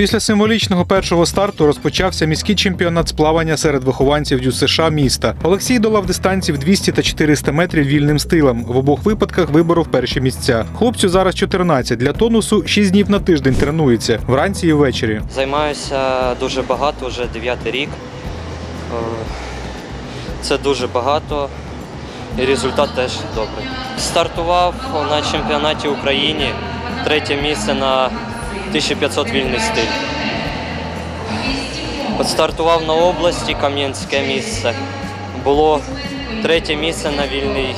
Після символічного першого старту розпочався міський чемпіонат з плавання серед вихованців ДЮСШ міста. Олексій долав дистанції в 200 та 400 метрів вільним стилем. В обох випадках виборов перші місця. Хлопцю зараз 14. Для тонусу 6 днів на тиждень тренується вранці і ввечері. Займаюся дуже багато, вже дев'ятий рік. Е, Це дуже багато і результат теж добрий. Стартував на чемпіонаті України третє місце на 1500 вільний стиль. От стартував на області Кам'янське місце. Було третє місце на вільний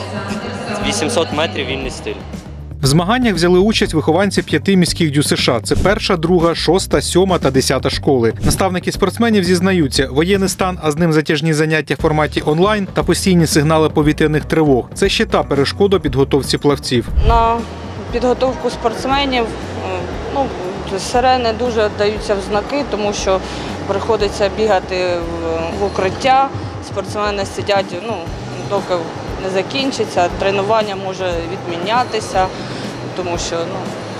800 метрів вільний стиль. В змаганнях взяли участь вихованці п'яти міських ДЮСШ. Це перша, друга, шоста, сьома та десята школи. Наставники спортсменів зізнаються, воєнний стан, а з ним затяжні заняття в форматі онлайн та постійні сигнали повітряних тривог. Це ще та перешкода підготовці плавців. На підготовку спортсменів ну, сирени дуже даються в знаки, тому що приходиться бігати в, укриття. Спортсмени сидять, ну, доки не закінчиться, тренування може відмінятися, тому що ну,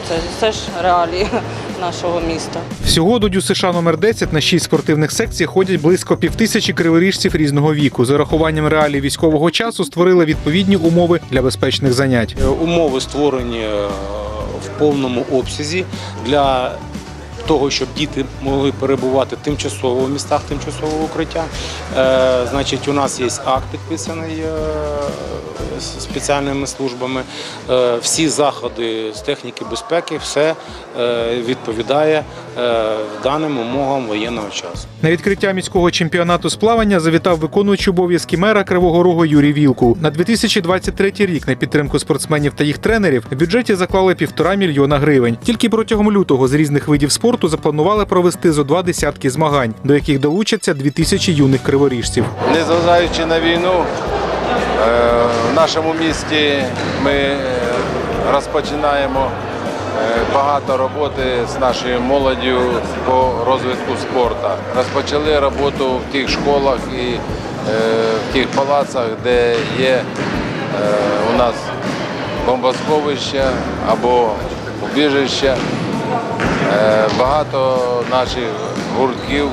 це, це ж реалії нашого міста. Всього до ДЮСШ номер 10 на 6 спортивних секцій ходять близько півтисячі криворіжців різного віку. З урахуванням реалій військового часу створили відповідні умови для безпечних занять. Умови створені в повному обсязі для того, щоб діти могли перебувати тимчасово в містах тимчасового укриття. Е, Значить, у нас є акт підписаний е, спеціальними службами. Е, Всі заходи з техніки безпеки, все відповідає даним умовам воєнного часу. На відкриття міського чемпіонату з плавання завітав виконуючий обов'язки мера Кривого Рогу Юрій Вілку. На 2023 рік на підтримку спортсменів та їх тренерів в бюджеті заклали півтора мільйона гривень. Тільки протягом лютого з різних видів спорту запланували провести зо два десятки змагань, до яких долучаться дві тисячі юних криворіжців. Незважаючи на війну, е, в нашому місті ми е, розпочинаємо е, багато роботи з нашою молоддю по розвитку спорту. Розпочали роботу в тих школах і е, в тих палацах, де є е, у нас бомбосховища або убіжища. Е, Багато наших гуртків,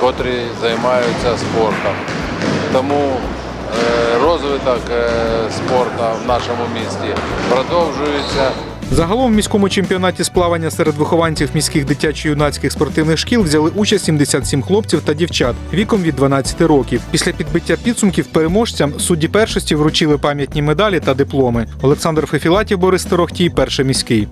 котрі займаються спортом. Тому е, розвиток е, спорту в нашому місті продовжується. Загалом в міському чемпіонаті з плавання серед вихованців міських дитячо-юнацьких спортивних шкіл взяли участь 77 хлопців та дівчат віком від 12 років. Після підбиття підсумків переможцям судді першості вручили пам'ятні медалі та дипломи. Олександр Фефілатів, Борис Торохтій, перший міський.